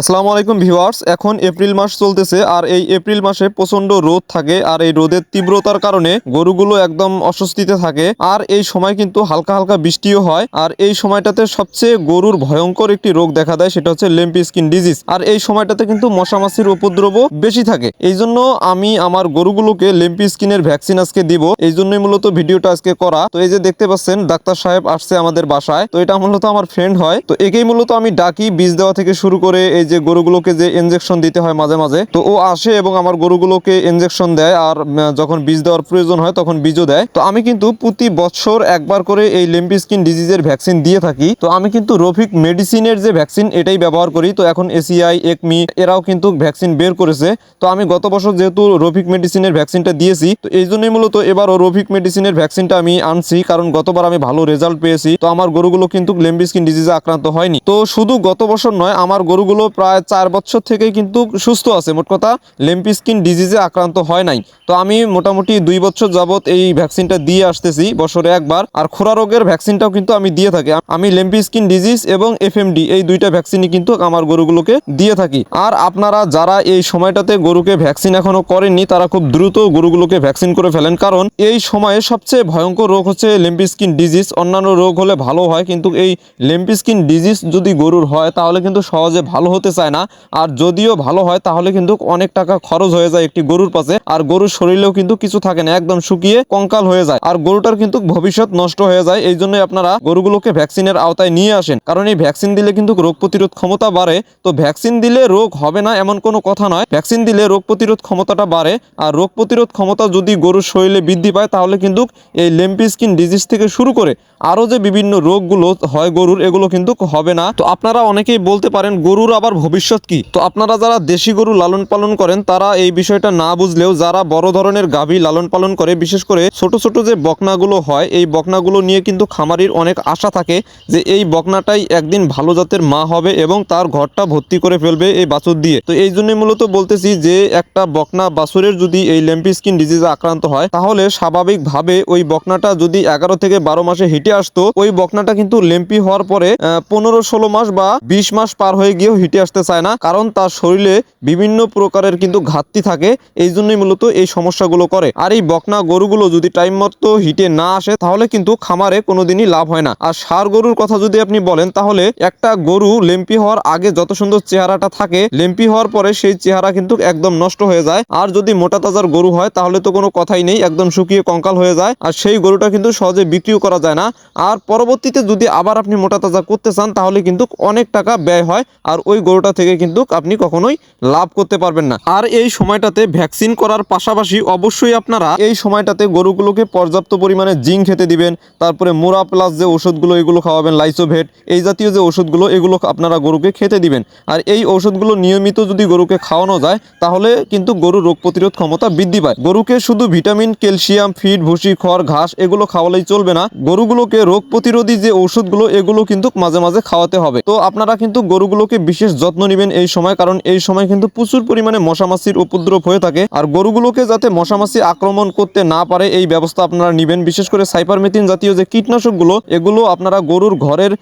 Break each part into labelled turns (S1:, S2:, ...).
S1: আসসালামু আলাইকুম ভিউয়ার্স, এখন এপ্রিল মাস চলতেছে আর এই এপ্রিল মাসে প্রচণ্ড রোদ থাকে আর এই রোদের তীব্রতার কারণে গরুগুলো একদম অস্বস্তিতে থাকে আর এই সময় কিন্তু হালকা হালকা বৃষ্টিও হয় আর এই সময়টাতে সবচেয়ে গরুর ভয়ঙ্কর একটি রোগ দেখা দেয় সেটা হচ্ছে লেম্পি স্কিন ডিজিজ আর এই সময়টাতে কিন্তু মশামাছির উপদ্রবও বেশি থাকে। এই জন্য আমি আমার গরুগুলোকে লেম্পি স্কিনের ভ্যাকসিন আজকে দিব। এই জন্যই মূলত ভিডিওটা আজকে করা। তো এই যে দেখতে পাচ্ছেন, ডাক্তার সাহেব আসছে আমাদের বাসায়। তো এটা মূলত আমার ফ্রেন্ড হয়। তো একেই মূলত আমি ডাকি, বীজ দেওয়া থেকে শুরু করে এই যে গরুগুলোকে যে ইনজেকশন দিতে হয় মাঝে মাঝে, তো ও আসে এবং আমার গরুগুলোকে ইনজেকশন দেয় আর যখন বীজ দেওয়ার প্রয়োজন হয় তখন বীজও দেয়। তো আমি কিন্তু প্রতি বছর একবার করে এই লেম্পি স্কিন ডিজিজের ভ্যাকসিন দিয়ে থাকি। তো আমি কিন্তু রফিক মেডিসিনের যে ভ্যাকসিন এটাই ব্যবহার করি। তো এখন এসিআই একমি এরাও কিন্তু ভ্যাকসিন বের করেছে। তো আমি গত বছর যেহেতু রফিক মেডিসিনের ভ্যাকসিনটা দিয়েছি, তো এই জন্যই মূলত এবারও রফিক মেডিসিনের ভ্যাকসিনটা আমি আনছি। কারণ গতবার আমি ভালো রেজাল্ট পেয়েছি। তো আমার গরুগুলো কিন্তু লেম্বি স্কিন ডিজিজে আক্রান্ত হয়নি। তো শুধু গত বছর নয়, আমার গরুগুলো প্রায় চার বছর থেকেই কিন্তু সুস্থ আছে। মোট কথা লেম্পি স্কিন ডিজিজে আক্রান্ত হয় নাই। তো আমি মোটামুটি দুই বছর যাবত এই ভ্যাকসিনটা দিয়ে আসতেছি, বছরে একবার। আর খোরা রোগের ভ্যাকসিনটাও কিন্তু আমি দিয়ে থাকি। আমি লেম্পি স্কিন ডিজিজ এবং এফএমডি এই দুইটা ভ্যাকসিনই কিন্তু আমার গরুগুলোকে দিয়ে থাকি। আর আপনারা যারা এই সময়টাতে গরুকে ভ্যাকসিন এখনও করেননি, তারা খুব দ্রুত গরুগুলোকে ভ্যাকসিন করে ফেলেন। কারণ এই সময়ে সবচেয়ে ভয়ঙ্কর রোগ হচ্ছে লেম্পি স্কিন ডিজিজ অন্যান্য রোগ হলে ভালো হয়, কিন্তু এই লেম্পি স্কিন ডিজিজ যদি গরুর হয়, তাহলে কিন্তু সহজে ভালো হতে চায় না। আর যদিও ভালো হয়, তাহলে কিন্তু অনেক টাকা খরচ হয়ে যায় একটি গরুর পাশে। আর গরুর শরীরেও কিন্তু কিছু থাকে না, একদম শুকিয়ে কঙ্কাল হয়ে যায়। আর গরুটার কিন্তু ভবিষ্যৎ নষ্ট হয়ে যায় এই জন্যই আপনারা গরুগুলোকে ভ্যাকসিনের আওতায় নিয়ে আসেন। কারণ এই ভ্যাকসিন দিলে কিন্তু রোগ প্রতিরোধ ক্ষমতা বাড়ে। তো ভ্যাকসিন দিলে রোগ হবে না, এমন কোনো কথা নয়। ভ্যাকসিন দিলে রোগ প্রতিরোধ ক্ষমতাটা বাড়ে। আর রোগ প্রতিরোধ ক্ষমতা যদি গরুর শরীরে বৃদ্ধি পায়, তাহলে কিন্তু এই লেম্পি স্কিন ডিজিজ থেকে শুরু করে আরও যে বিভিন্ন রোগগুলো হয় গরুর, এগুলো কিন্তু হবে না। তো আপনারা অনেকেই বলতে পারেন, গরুর আবার ভবিষ্যৎ কি? তো আপনারা যারা দেশি গরু লালন পালন করেন, তারা এই বিষয়টা না বুঝলেও যারা বড় ধরনের গাভী লালন পালন করে, বিশেষ করে ছোট ছোট যে বকনাগুলো হয়, এই বকনাগুলো নিয়ে কিন্তু খামারির অনেক আশা থাকে যে এই বকনাটাই একদিন ভালো জাতের মা হবে এবং তার ঘরটা ভর্তি করে ফেলবে এই বাছুর দিয়ে। তো এই জন্যই মূলত বলতেছি যে একটা বকনা বাছুরের যদি এই ল্যাম্পি স্কিন ডিজিজে আক্রান্ত হয়, তাহলে স্বাভাবিকভাবে ওই বকনাটা যদি এগারো থেকে বারো মাসে হিটে আসতো, ওই বকনাটা কিন্তু লেম্পি হওয়ার পরে পনেরো, ষোলো মাস বা বিশ মাস পার হয়ে গিয়েও হিটে আসতে চায় না, কারণ তার শরীরে বিভিন্ন প্রকারের কিন্তু ঘাটতি থাকে, এই জন্যই মূলত এই সমস্যাগুলো করে। আর এই বকনা গরুগুলো যদি টাইম মতো হিটে না আসে, তাহলে কিন্তু খামারে কোনোদিনই লাভ হয় না। আর সার গরুর কথা যদি আপনি বলেন, তাহলে একটা গরু লেম্পি হওয়ার আগে যত সুন্দর চেহারাটা থাকে, লেম্পি হওয়ার পরে সেই চেহারা কিন্তু একদম নষ্ট হয়ে যায়। আর যদি মোটা তাজার গরু হয়, তাহলে তো কোনো কথাই নেই, একদম শুকিয়ে কঙ্কাল হয়ে যায়। আর সেই গরুটা কিন্তু সহজে বিক্রিও করা যায় না। আর পরবর্তীতে যদি আবার আপনি মোটা তাজা করতে চান, তাহলে কিন্তু অনেক টাকা ব্যয় হয়। আর ওই গরুটা থেকে কিন্তু আপনি কখনোই লাভ করতে পারবেন না। আর এই সময়টাতে ভ্যাকসিন করার পাশাপাশি অবশ্যই আপনারা এই সময়টাতে গরুগুলোকে পর্যাপ্ত পরিমাণে জিঙ্ক খেতে দিবেন, তারপরে মোরা প্লাস যে ওষুধগুলো এগুলো খাওয়াবেন, লাইসোভেট, এই জাতীয় যে ওষুধগুলো, এগুলো আপনারা গরুকে খেতে দিবেন। আর এই ওষুধগুলো নিয়মিত যদি গরুকে খাওয়ানো যায়, তাহলে কিন্তু গরুর রোগ প্রতিরোধ ক্ষমতা বৃদ্ধি পায়। গরুকে শুধু ভিটামিন, ক্যালসিয়াম, ফিড, ভুসি, খড়, ঘাস এগুলো খাওয়ালেই চলবে না, গরুগুলোকে রোগ প্রতিরোধী যে ওষুধগুলো, এগুলো কিন্তু মাঝে মাঝে খাওয়াতে হবে। তো আপনারা কিন্তু গরুগুলোকে বিশেষ যত্ন নেবেন এই সময়, কারণ এই সময় কিন্তু প্রচুর পরিমাণে মশামাছির উপদ্রব হয়ে থাকে। আর গরুগুলোকে যাতে মশামাছি আক্রমণ করতে না পারে, এই ব্যবস্থা আপনারা নেবেন। বিশেষ করে সাইপারমেথিন জাতীয় যে কীটনাশকগুলো, এগুলো আপনারা গরুর ঘরের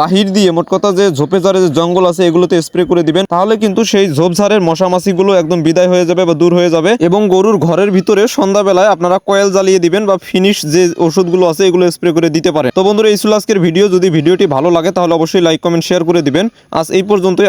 S1: বাহির দিয়ে, মোট কথা যে ঝোপে যে জঙ্গল আছে, এগুলোতে স্প্রে করে দিবেন। তাহলে কিন্তু সেই ঝোপঝাড়ের মশামাছিগুলো একদম বিদায় হয়ে যাবে বা দূর হয়ে যাবে। এবং গরুর ঘরের ভিতরে সন্ধ্যাবেলায় আপনারা কয়েল জ্বালিয়ে দিবেন বা ফিনিশ যে ওষুধগুলো আছে, এগুলো স্প্রে করে দিতে পারে। তো বন্ধুরা, এই ছিল আজকের ভিডিও। যদি ভিডিওটি ভালো লাগে, তাহলে অবশ্যই লাইক, কমেন্ট, শেয়ার করে দিবেন। আজ এই পর্যন্তই।